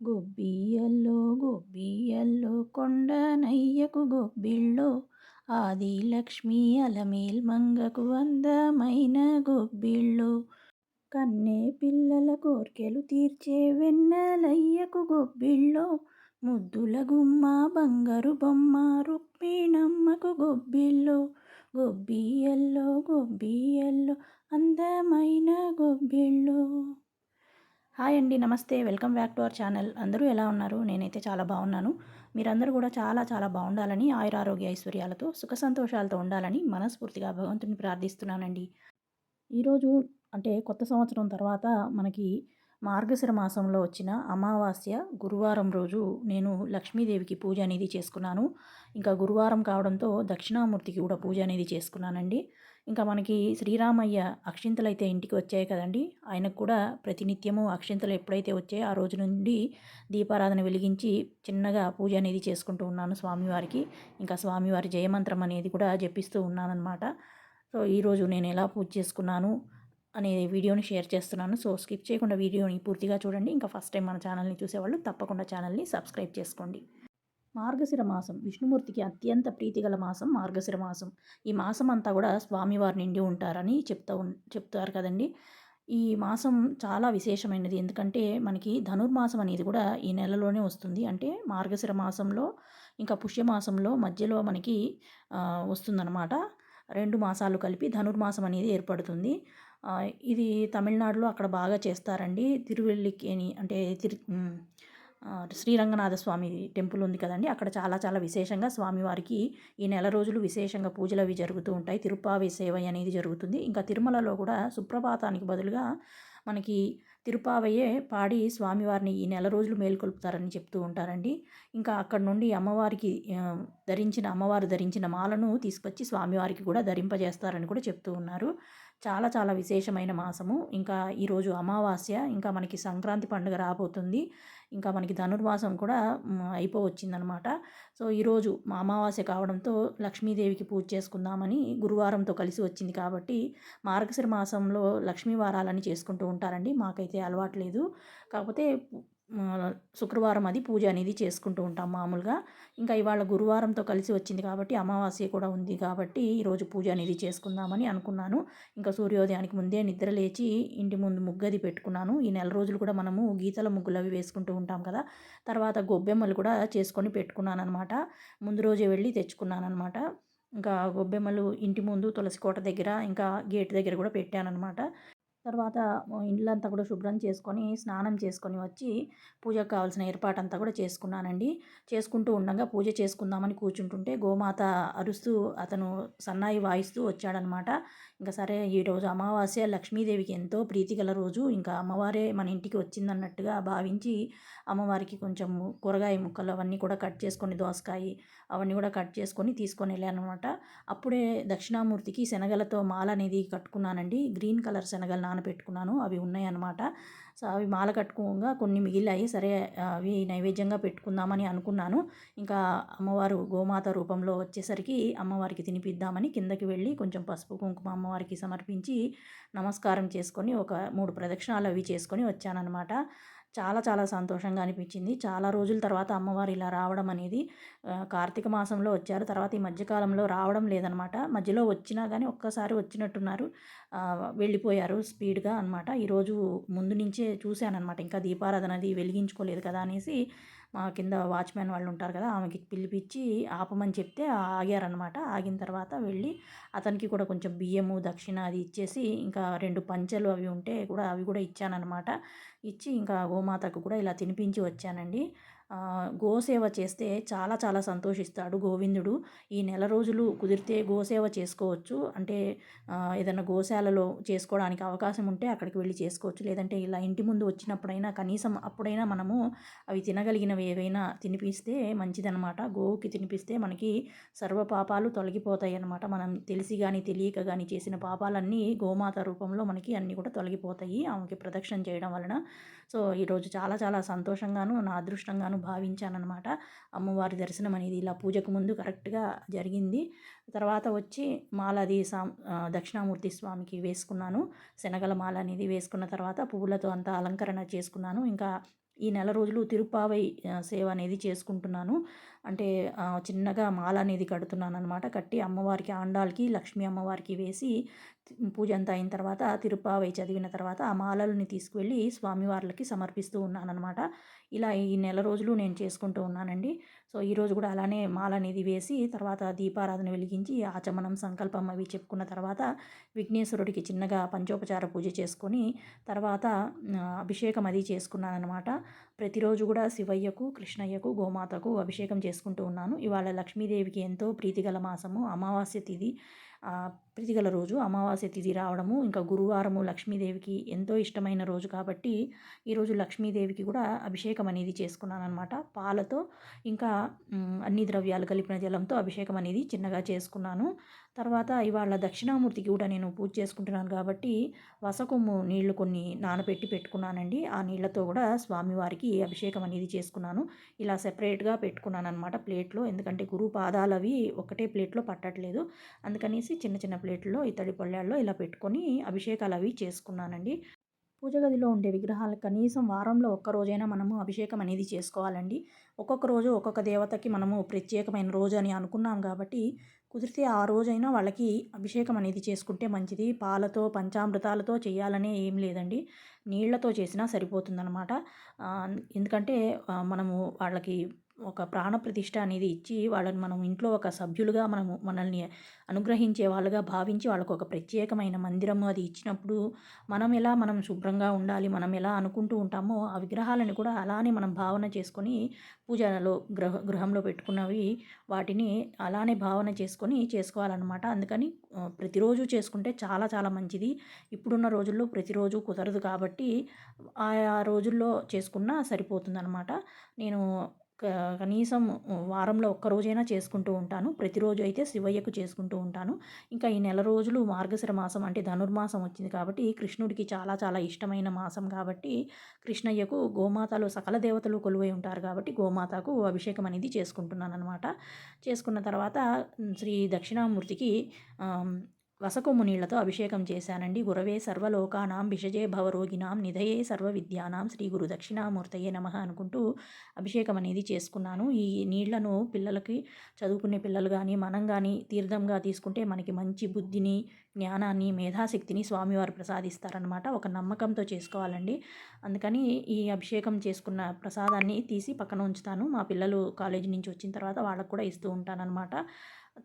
గొబ్బియల్లో గొబ్బియ్యల్లో కొండనయ్యకు గొబ్బిళ్ళో ఆదిలక్ష్మి అలమేల్ మంగకు అందమైన గొబ్బిళ్ళో. కన్నే పిల్లల కోర్కెలు తీర్చే వెన్నెలయ్యకు గొబ్బిళ్ళో ముద్దుల గుమ్మ బంగారు బొమ్మ రుక్మిణమ్మకు గొబ్బిళ్ళో. గొబ్బియల్లో గొబ్బియల్లో అందమైన గొబ్బిళ్ళో. హాయ్ అండి namaste. Welcome back to our channel. అందరూ ఎలా ఉన్నారు? నేనైతే చాలా బాగున్నాను. మీరందరూ కూడా చాలా చాలా బాగుండాలని ఆయురారోగ్య ఐశ్వర్యాలతో సుఖ సంతోషాలతో ఉండాలని మనస్ఫూర్తిగా భగవంతుని ప్రార్థిస్తున్నానండి. ఈరోజు అంటే కొత్త సంవత్సరం తర్వాత మనకి మార్గశిర మాసంలో వచ్చిన అమావాస్య గురువారం రోజు నేను లక్ష్మీదేవికి పూజ అనేది చేసుకున్నాను. ఇంకా గురువారం కావడంతో దక్షిణామూర్తికి కూడా పూజ అనేది చేసుకున్నానండి. ఇంకా మనకి శ్రీరామయ్య అక్షింతలు అయితే ఇంటికి వచ్చాయి కదండి. ఆయనకు కూడా ప్రతినిత్యము అక్షింతలు ఎప్పుడైతే వచ్చాయో ఆ రోజు నుండి దీపారాధన వెలిగించి చిన్నగా పూజ అనేది చేసుకుంటూ ఉన్నాను స్వామివారికి. ఇంకా స్వామివారి జయమంత్రం అనేది కూడా జపిస్తూ ఉన్నానన్నమాట. సో ఈరోజు నేను ఎలా పూజ చేసుకున్నాను అనే వీడియోని షేర్ చేస్తున్నాను. సో స్కిప్ చేయకుండా వీడియోని పూర్తిగా చూడండి. ఇంకా ఫస్ట్ టైం మన ఛానల్ని చూసేవాళ్ళు తప్పకుండా ఛానల్ని సబ్స్క్రైబ్ చేసుకోండి. మార్గశిర మాసం. విష్ణుమూర్తికి అత్యంత ప్రీతిగల మాసం మార్గశిర మాసం. ఈ మాసం అంతా కూడా స్వామివారి నిండి ఉంటారని చెప్తా చెప్తారు కదండి. ఈ మాసం చాలా విశేషమైనది. ఎందుకంటే మనకి ధనుర్మాసం అనేది కూడా ఈ నెలలోనే వస్తుంది. అంటే మార్గశిర మాసంలో ఇంకా పుష్యమాసంలో మధ్యలో మనకి వస్తుందన్నమాట. రెండు మాసాలు కలిపి ధనుర్మాసం అనేది ఏర్పడుతుంది. ఇది తమిళనాడులో అక్కడ బాగా చేస్తారండి. తిరువెల్లికి అంటే తిరు శ్రీరంగనాథ స్వామి టెంపుల్ ఉంది కదండి. అక్కడ చాలా చాలా విశేషంగా స్వామివారికి ఈ నెల రోజులు విశేషంగా పూజలు అవి జరుగుతూ ఉంటాయి. తిరుపావి సేవ అనేది జరుగుతుంది. ఇంకా తిరుమలలో కూడా సుప్రభాతానికి బదులుగా మనకి తిరుపావయ్యే పాడి స్వామివారిని ఈ నెల రోజులు మేల్కొల్పుతారని చెప్తూ ఉంటారండి. ఇంకా అక్కడ నుండి అమ్మవారికి ధరించిన అమ్మవారు ధరించిన మాలను తీసుకొచ్చి స్వామివారికి కూడా ధరింపజేస్తారని కూడా చెప్తూ ఉన్నారు. చాలా చాలా విశేషమైన మాసము. ఇంకా ఈరోజు అమావాస్య. ఇంకా మనకి సంక్రాంతి పండుగ రాబోతుంది. ఇంకా మనకి ధనుర్మాసం కూడా అయిపోవచ్చిందనమాట. సో ఈరోజు మా అమావాస్య కావడంతో లక్ష్మీదేవికి పూజ చేసుకుందామని గురువారంతో కలిసి వచ్చింది కాబట్టి మార్గశిర మాసంలో లక్ష్మీ వారాలని చేసుకుంటూ ఉంటారండి. మాకైతే అలవాటు లేదు. కాకపోతే శుక్రవారం అది పూజ అనేది చేసుకుంటూ ఉంటాం మామూలుగా. ఇంకా ఇవాళ గురువారంతో కలిసి వచ్చింది కాబట్టి అమావాస్య కూడా ఉంది కాబట్టి ఈరోజు పూజ అనేది చేసుకుందామని అనుకున్నాను. ఇంకా సూర్యోదయానికి ముందే నిద్ర లేచి ఇంటి ముందు ముగ్గది పెట్టుకున్నాను. ఈ నెల రోజులు కూడా మనము గీతల ముగ్గులు అవి వేసుకుంటూ ఉంటాం కదా. తర్వాత గొబ్బెమ్మలు కూడా చేసుకొని పెట్టుకున్నాను అనమాట ముందు రోజే వెళ్ళి తెచ్చుకున్నాను అనమాట ఇంకా గొబ్బెమ్మలు ఇంటి ముందు తులసి కోట దగ్గర ఇంకా గేట్ దగ్గర కూడా పెట్టానన్నమాట. తర్వాత ఇండ్లంతా కూడా శుభ్రం చేసుకొని స్నానం చేసుకొని వచ్చి పూజకు కావాల్సిన ఏర్పాటంతా కూడా చేసుకున్నానండి. చేసుకుంటూ ఉండగా పూజ చేసుకుందామని కూర్చుంటుంటే గోమాత అరుస్తూ అతను సన్నాయి వాయిస్తూ వచ్చాడనమాట. ఇంకా సరే ఈరోజు అమావాస్య లక్ష్మీదేవికి ఎంతో ప్రీతిగల రోజు. ఇంకా అమ్మవారే మన ఇంటికి వచ్చిందన్నట్టుగా భావించి అమ్మవారికి కొంచెం కూరగాయ ముక్కలు అవన్నీ కూడా కట్ చేసుకొని దోసకాయ అవన్నీ కూడా కట్ చేసుకొని తీసుకొని వెళ్ళాను అనమాట అప్పుడే దక్షిణామూర్తికి శనగలతో మాల అనేది కట్టుకున్నానండి. గ్రీన్ కలర్ శనగలు నానబెట్టుకున్నాను అవి ఉన్నాయన్నమాట. సో అవి మాల కట్టుకోగా కొన్ని మిగిలాయి. సరే అవి నైవేద్యంగా పెట్టుకుందామని అనుకున్నాను. ఇంకా అమ్మవారు గోమాత రూపంలో వచ్చేసరికి అమ్మవారికి తినిపిద్దామని కిందకి వెళ్ళి కొంచెం పసుపు కుంకుమ అమ్మవారికి సమర్పించి నమస్కారం చేసుకొని ఒక మూడు ప్రదక్షిణాలు అవి చేసుకొని వచ్చానన్నమాట. చాలా చాలా సంతోషంగా అనిపించింది. చాలా రోజుల తర్వాత అమ్మవారు ఇలా రావడం అనేది కార్తీక మాసంలో వచ్చారు. తర్వాత ఈ మధ్యకాలంలో రావడం లేదనమాట. మధ్యలో వచ్చినా కానీ ఒక్కసారి వచ్చినట్టున్నారు. వెళ్ళిపోయారు స్పీడ్గా అనమాట ఈరోజు ముందు నుంచే చూశానమాట ఇంకా దీపారాధన అది వెలిగించుకోలేదు కదా అనేసి మా కింద వాచ్మెన్ వాళ్ళు ఉంటారు కదా ఆమెకి పిలిపించి ఆపమని చెప్తే ఆగారనమాట ఆగిన తర్వాత వెళ్ళి అతనికి కూడా కొంచెం బియ్యము దక్షిణ అది ఇచ్చేసి ఇంకా రెండు పంచెలు అవి ఉంటే కూడా అవి కూడా ఇచ్చానమాట ఇచ్చి ఇంకా గోమాతకు కూడా ఇలా తినిపించి వచ్చానండి. గోసేవ చేస్తే చాలా చాలా సంతోషిస్తాడు గోవిందుడు. ఈ నెల రోజులు కుదిరితే గోసేవ చేసుకోవచ్చు. అంటే ఏదైనా గోశాలలో చేసుకోవడానికి అవకాశం ఉంటే అక్కడికి వెళ్ళి చేసుకోవచ్చు. లేదంటే ఇలా ఇంటి ముందు వచ్చినప్పుడైనా కనీసం అప్పుడైనా మనము అవి తినగలిగినవి ఏవైనా తినిపిస్తే మంచిదనమాట గోవుకి తినిపిస్తే మనకి సర్వ పాపాలు తొలగిపోతాయి అనమాట మనం తెలిసి కానీ తెలియక కానీ చేసిన పాపాలన్నీ గోమాత రూపంలో మనకి అన్నీ కూడా తొలగిపోతాయి. ఆమెకి ప్రదక్షిణ చేయడం వలన సో ఈరోజు చాలా చాలా సంతోషంగాను నా అదృష్టంగాను భావించానమాట అమ్మవారి దర్శనం అనేది ఇలా పూజకు ముందు కరెక్ట్గా జరిగింది. తర్వాత వచ్చి మాల అది సా దక్షిణామూర్తి స్వామికి వేసుకున్నాను. శనగల మాల అనేది వేసుకున్న తర్వాత పువ్వులతో అంతా అలంకరణ చేసుకున్నాను. ఇంకా ఈ నెల రోజులు తిరుపావై సేవ అనేది చేసుకుంటున్నాను. అంటే చిన్నగా మాల అనేది కడుతున్నాను అనమాట కట్టి అమ్మవారికి ఆండాలకి లక్ష్మీ అమ్మవారికి వేసి పూజ అంతా అయిన తర్వాత తిరుపావై చదివిన తర్వాత ఆ మాలల్ని తీసుకువెళ్ళి స్వామివార్లకి సమర్పిస్తూ ఉన్నానన్నమాట. ఇలా ఈ నెల రోజులు నేను చేసుకుంటూ ఉన్నానండి. సో ఈరోజు కూడా అలానే మాల అనేది వేసి తర్వాత దీపారాధన వెలిగించి ఆచమనం సంకల్పం అవి చెప్పుకున్న తర్వాత విఘ్నేశ్వరుడికి చిన్నగా పంచోపచార పూజ చేసుకొని తర్వాత అభిషేకం అది చేసుకున్నాను అనమాట ప్రతిరోజు కూడా శివయ్యకు కృష్ణయ్యకు గోమాతకు అభిషేకం చేసుకుంటూ ఉన్నాను. ఇవాళ లక్ష్మీదేవికి ఎంతో ప్రీతిగల మాసము అమావాస్య తిథి ప్రీతిగల రోజు అమావాస్య తిథి రావడము ఇంకా గురువారము లక్ష్మీదేవికి ఎంతో ఇష్టమైన రోజు కాబట్టి ఈరోజు లక్ష్మీదేవికి కూడా అభిషేకం అనేది చేసుకున్నాను అనమాట పాలతో ఇంకా అన్ని ద్రవ్యాలు కలిపిన జలంతో అభిషేకం అనేది చిన్నగా చేసుకున్నాను. తర్వాత ఇవాళ దక్షిణామూర్తికి కూడా నేను పూజ చేసుకుంటున్నాను కాబట్టి వసకొమ్ము నీళ్ళు కొన్ని నానబెట్టి పెట్టుకున్నానండి. ఆ నీళ్ళతో కూడా స్వామివారికి అభిషేకం అనేది చేసుకున్నాను. ఇలా సెపరేట్గా పెట్టుకున్నాను అనమాట ప్లేట్లో. ఎందుకంటే గురు పాదాలు అవి ఒకటే ప్లేట్లో పట్టట్లేదు. అందుకనేసి చిన్న చిన్న ప్లేట్లో ఇత్తడి పళ్ళాల్లో ఇలా పెట్టుకొని అభిషేకాలు అవి చేసుకున్నానండి. పూజ గదిలో ఉండే విగ్రహాలు కనీసం వారంలో ఒక్క రోజైనా మనము అభిషేకం అనేది చేసుకోవాలండి. ఒక్కొక్క రోజు ఒక్కొక్క దేవతకి మనము ప్రత్యేకమైన రోజు అని అనుకున్నాం కాబట్టి కుదిరితే ఆ రోజైనా వాళ్ళకి అభిషేకం అనేది చేసుకుంటే మంచిది. పాలతో పంచామృతాలతో చేయాలనే ఏం లేదండి. నీళ్ళతో చేసినా సరిపోతుందన్నమాట. ఎందుకంటే మనము వాళ్ళకి ఒక ప్రాణప్రతిష్ఠ అనేది ఇచ్చి వాళ్ళని మనం ఇంట్లో ఒక సభ్యులుగా మనము మనల్ని అనుగ్రహించే వాళ్ళుగా భావించి వాళ్ళకు ఒక ప్రత్యేకమైన మందిరము అది ఇచ్చినప్పుడు మనం ఎలా మనం శుభ్రంగా ఉండాలి మనం ఎలా అనుకుంటూ ఉంటామో ఆ విగ్రహాలను కూడా అలానే మనం భావన చేసుకొని పూజలో గృహ గృహంలో పెట్టుకున్నవి వాటిని అలానే భావన చేసుకొని చేసుకోవాలన్నమాట. అందుకని ప్రతిరోజు చేసుకుంటే చాలా చాలా మంచిది. ఇప్పుడున్న రోజుల్లో ప్రతిరోజు కుదరదు కాబట్టి ఆ రోజుల్లో చేసుకున్నా సరిపోతుందన్నమాట. నేను కనీసం వారంలో ఒక్క రోజైనా చేసుకుంటూ ఉంటాను. ప్రతిరోజు అయితే శివయ్యకు చేసుకుంటూ ఉంటాను. ఇంకా ఈ నెల రోజులు మార్గశిర మాసం అంటే ధనుర్మాసం వచ్చింది కాబట్టి కృష్ణుడికి చాలా చాలా ఇష్టమైన మాసం కాబట్టి కృష్ణయ్యకు గోమాతలో సకల దేవతలు కొలువై ఉంటారు కాబట్టి గోమాతకు అభిషేకం అనేది చేసుకుంటున్నాను అనమాట చేసుకున్న తర్వాత శ్రీ దక్షిణామూర్తికి వసకొమ్ము నీళ్ళతో అభిషేకం చేశానండి. గురవే సర్వలోకానాం విషజే భవరోగినాం నిధయే సర్వ విద్యానాం శ్రీ గురు దక్షిణామూర్తయే నమ అనుకుంటూ అభిషేకం అనేది చేసుకున్నాను. ఈ నీళ్ళను పిల్లలకి చదువుకునే పిల్లలు కానీ మనం కానీ తీర్థంగా తీసుకుంటే మనకి మంచి బుద్ధిని జ్ఞానాన్ని మేధాశక్తిని స్వామివారు ప్రసాదిస్తారనమాట ఒక నమ్మకంతో చేసుకోవాలండి. అందుకని ఈ అభిషేకం చేసుకున్న ప్రసాదాన్ని తీసి పక్కన ఉంచుతాను. మా పిల్లలు కాలేజీ నుంచి వచ్చిన తర్వాత వాళ్ళకు కూడా ఇస్తూ ఉంటానన్నమాట.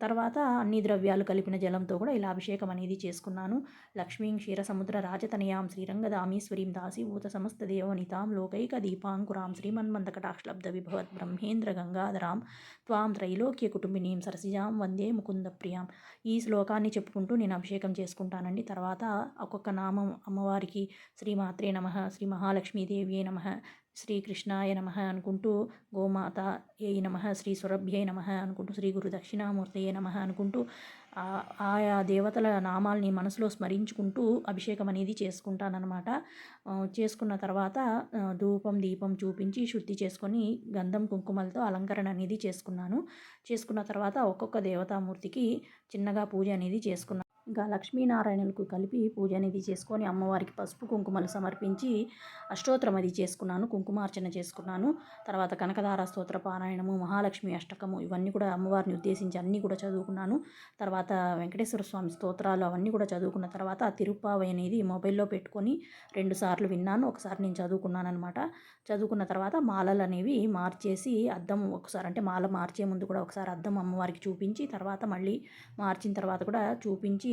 తర్వాత అన్ని ద్రవ్యాలు కలిపిన జలంతో కూడా ఇలా అభిషేకం అనేది చేసుకున్నాను. లక్ష్మీం క్షీరసముద్ర రాజతనయాం శ్రీరంగదామీశ్వరీం దాసీభూత సమస్త దేవనితాం లోకైక దీపాంకురాం శ్రీమన్మందకటాక్షలబ్ధ విభవత్ బ్రహ్మేంద్ర గంగాధరాం త్వాం త్రైలోక్య కుటుంబినీం సరసిజాం వందే ముకుంద ప్రియాం ఈ శ్లోకాన్ని చెప్పుకుంటూ నేను అభిషేకం చేసుకుంటానండి. తర్వాత ఒక్కొక్క నామం అమ్మవారికి శ్రీమాత్రే నమ శ్రీ మహాలక్ష్మీదేవి నమ శ్రీకృష్ణాయ నమ అనుకుంటూ గోమాత ఏ నమ శ్రీ సురభ్యే నమ అనుకుంటూ శ్రీ గురు దక్షిణామూర్తయే నమ అనుకుంటూ ఆయా దేవతల నామాల్ని మనసులో స్మరించుకుంటూ అభిషేకం అనేది చేసుకుంటానన్నమాట. చేసుకున్న తర్వాత ధూపం దీపం చూపించి శుద్ధి చేసుకొని గంధం కుంకుమలతో అలంకరణ అనేది చేసుకున్నాను. చేసుకున్న తర్వాత ఒక్కొక్క దేవతామూర్తికి చిన్నగా పూజ అనేది చేసుకున్నాను. ఇంకా లక్ష్మీనారాయణులకు కలిపి పూజ అనేది చేసుకొని అమ్మవారికి పసుపు కుంకుమలు సమర్పించి అష్టోత్తరం అది చేసుకున్నాను కుంకుమార్చన చేసుకున్నాను. తర్వాత కనకదార స్తోత్ర పారాయణము మహాలక్ష్మి అష్టకము ఇవన్నీ కూడా అమ్మవారిని ఉద్దేశించి అన్నీ కూడా చదువుకున్నాను. తర్వాత వెంకటేశ్వర స్వామి స్తోత్రాలు అవన్నీ కూడా చదువుకున్న తర్వాత తిరుప్పావై అనేది మొబైల్లో పెట్టుకొని రెండు సార్లు విన్నాను. ఒకసారి నేను చదువుకున్నాను అనమాట చదువుకున్న తర్వాత మాలలు అనేవి మార్చేసి అద్దం ఒకసారి అంటే మాల మార్చే ముందు కూడా ఒకసారి అద్దం అమ్మవారికి చూపించి తర్వాత మళ్ళీ మార్చిన తర్వాత కూడా చూపించి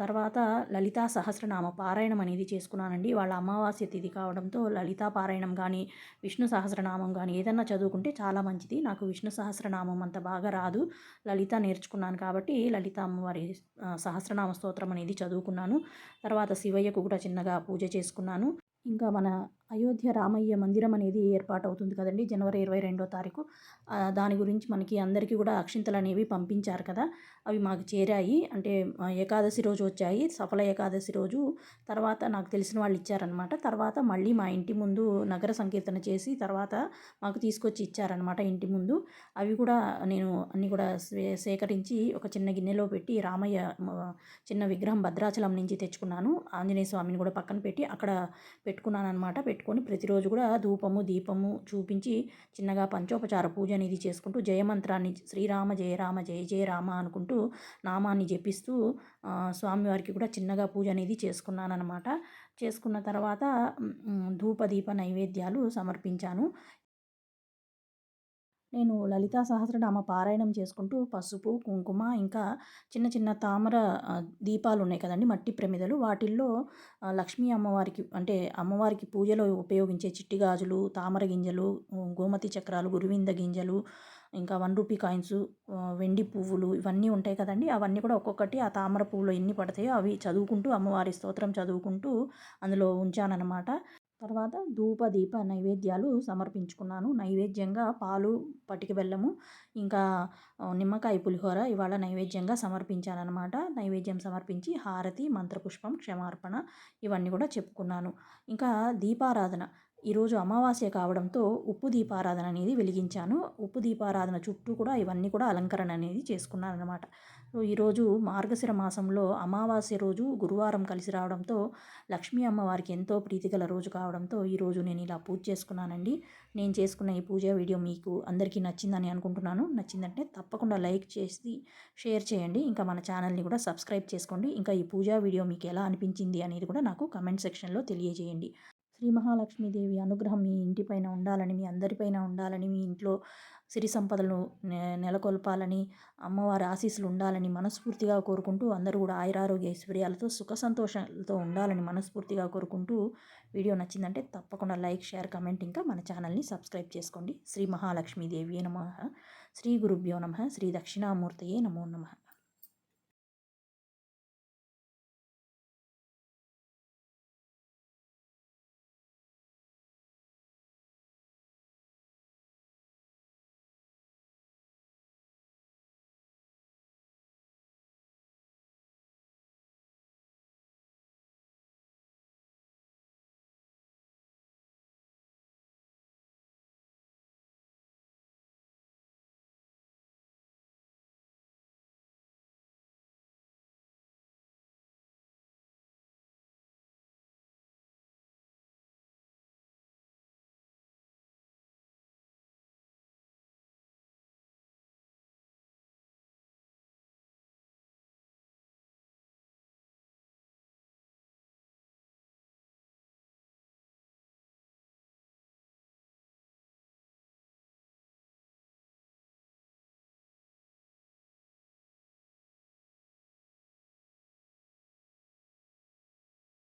తర్వాత లలితా సహస్రనామ పారాయణం అనేది చేసుకున్నానండి. వాళ్ళ అమావాస్య తిథి కావడంతో లలితా పారాయణం కానీ విష్ణు సహస్రనామం కానీ ఏదన్నా చదువుకుంటే చాలా మంచిది. నాకు విష్ణు సహస్రనామం అంత బాగా రాదు. లలిత నేర్చుకున్నాను కాబట్టి లలిత అమ్మవారి సహస్రనామ స్తోత్రం అనేది చదువుకున్నాను. తర్వాత శివయ్యకు కూడా చిన్నగా పూజ చేసుకున్నాను. ఇంకా మన అయోధ్య రామయ్య మందిరం అనేది ఏర్పాటు అవుతుంది కదండి జనవరి ఇరవై రెండో తారీఖు. దాని గురించి మనకి అందరికీ కూడా అక్షింతలు అనేవి పంపించారు కదా అవి మాకు చేరాయి. అంటే ఏకాదశి రోజు వచ్చాయి సఫల ఏకాదశి రోజు తర్వాత నాకు తెలిసిన వాళ్ళు ఇచ్చారనమాట తర్వాత మళ్ళీ మా ఇంటి ముందు నగర సంకీర్తన చేసి తర్వాత మాకు తీసుకొచ్చి ఇచ్చారనమాట ఇంటి ముందు. అవి కూడా నేను అన్నీ కూడా సేకరించి ఒక చిన్న గిన్నెలో పెట్టి రామయ్య చిన్న విగ్రహం భద్రాచలం నుంచి తెచ్చుకున్నాను. ఆంజనేయ స్వామిని కూడా పక్కన పెట్టి అక్కడ పెట్టుకున్నాను అనమాట పెట్టుకొని ప్రతిరోజు కూడా ధూపము దీపము చూపించి చిన్నగా పంచోపచార పూజ అనేది చేసుకుంటూ జయమంత్రాన్ని శ్రీరామ జయ రామ జయ జయ రామ అనుకుంటూ నామాన్ని జపిస్తూ స్వామివారికి కూడా చిన్నగా పూజ అనేది చేసుకున్నాను అనమాట చేసుకున్న తర్వాత ధూప దీప నైవేద్యాలు సమర్పించాను. నేను లలితా సహస్రనామ పారాయణం చేసుకుంటూ పసుపు కుంకుమ ఇంకా చిన్న చిన్న తామర దీపాలు ఉన్నాయి కదండి మట్టి ప్రమిదలు. వాటిల్లో లక్ష్మీ అమ్మవారికి అంటే అమ్మవారికి పూజలో ఉపయోగించే చిట్టి గాజులు తామర గింజలు గోమతి చక్రాలు గురువింద గింజలు ఇంకా వన్ రూపీ కాయిన్స్ వెండి పువ్వులు ఇవన్నీ ఉంటాయి కదండి. అవన్నీ కూడా ఒక్కొక్కటి ఆ తామర పువ్వులు ఎన్ని పడతాయో అవి చదువుకుంటూ అమ్మవారి స్తోత్రం చదువుకుంటూ అందులో ఉంచానన్నమాట. తర్వాత ధూప దీప నైవేద్యాలు సమర్పించుకున్నాను. నైవేద్యంగా పాలు పటిక బెల్లము ఇంకా నిమ్మకాయ పులిహోర ఇవాళ నైవేద్యంగా సమర్పించానమాట నైవేద్యం సమర్పించి హారతి మంత్రపుష్పం క్షమార్పణ ఇవన్నీ కూడా చెప్పుకున్నాను. ఇంకా దీపారాధన. ఈరోజు అమావాస్య కావడంతో ఉప్పు దీపారాధన అనేది వెలిగించాను. ఉప్పు దీపారాధన చుట్టూ కూడా ఇవన్నీ కూడా అలంకరణ అనేది చేసుకున్నాను అనమాట ఈరోజు మార్గశిర మాసంలో అమావాస్య రోజు గురువారం కలిసి రావడంతో లక్ష్మీ అమ్మవారికి ఎంతో ప్రీతిగల రోజు కావడంతో ఈరోజు నేను ఇలా పూజ చేసుకున్నానండి. నేను చేసుకున్న ఈ పూజ వీడియో మీకు అందరికీ నచ్చిందని అనుకుంటున్నాను. నచ్చిందంటే తప్పకుండా లైక్ చేసి షేర్ చేయండి. ఇంకా మన ఛానల్ని కూడా సబ్స్క్రైబ్ చేసుకోండి. ఇంకా ఈ పూజా వీడియో మీకు ఎలా అనిపించింది అనేది కూడా నాకు కమెంట్ సెక్షన్లో తెలియజేయండి. శ్రీ మహాలక్ష్మీదేవి అనుగ్రహం మీ ఇంటిపైన ఉండాలని మీ అందరిపైన ఉండాలని మీ ఇంట్లో సిరి సంపదలను నెలకొల్పాలని అమ్మవారి ఆశీస్సులు ఉండాలని మనస్ఫూర్తిగా కోరుకుంటూ అందరూ కూడా ఆయురారోగ్య ఐశ్వర్యాలతో సుఖ సంతోషాలతో ఉండాలని మనస్ఫూర్తిగా కోరుకుంటూ వీడియో నచ్చిందంటే తప్పకుండా లైక్ షేర్ కమెంట్ ఇంకా మన ఛానల్ని సబ్స్క్రైబ్ చేసుకోండి. శ్రీ మహాలక్ష్మీదేవి నమ. శ్రీ గురుభ్యో నమ. శ్రీ దక్షిణామూర్తయే నమో నమ.